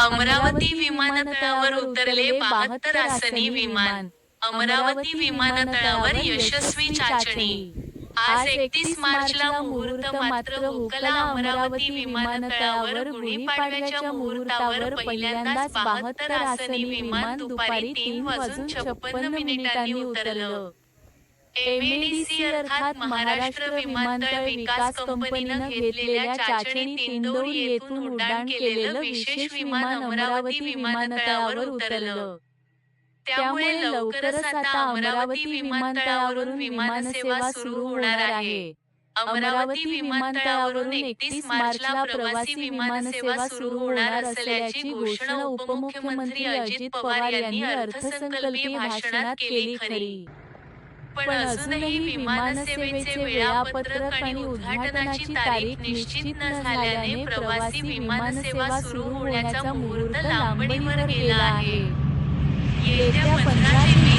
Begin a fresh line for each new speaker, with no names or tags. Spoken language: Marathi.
अमरावती विमानतळावर उतरले बहात्तर आसनी विमान. अमरावती विमानतळावर यशस्वी चाचणी. आज एकतीस मार्चला मुहूर्त मात्र हुकला अमरावती विमानतळावर गुढीपाडव्याच्या मुहूर्तावर पहिल्यांदाच बहात्तर आसनी विमान दुपारी तीन वाजून छप्पन्न मिनिटांनी उतरलं. एमएडीसी अर्थात महाराष्ट्र विमानतळ विकास कंपनीनं घेतलेल्या चाचणी इंदोर येथून उड्डाण केलेलं विशेष विमान अमरावती विमानतळावर उतरलं. त्यामुळे लवकरच आता अमरावती विमानतळावरून विमानसेवा सुरू होणार आहे. अमरावती विमानतळावरून एकतीस मार्चला प्रवासी विमानसेवा सुरू होणार असल्याची घोषणा उपमुख्यमंत्री अजित पवार यांनी अर्थसंकल्पीय भाषणात केली खरी. पण अजूनही विमान सेवेचे वेळापत्रक आणि उद्घाटनाची तारीख निश्चित न झाल्याने प्रवासी विमान सेवा सुरू होण्याचा मुहूर्त लांबणीवर गेला आहे. येत्या पंधरा ते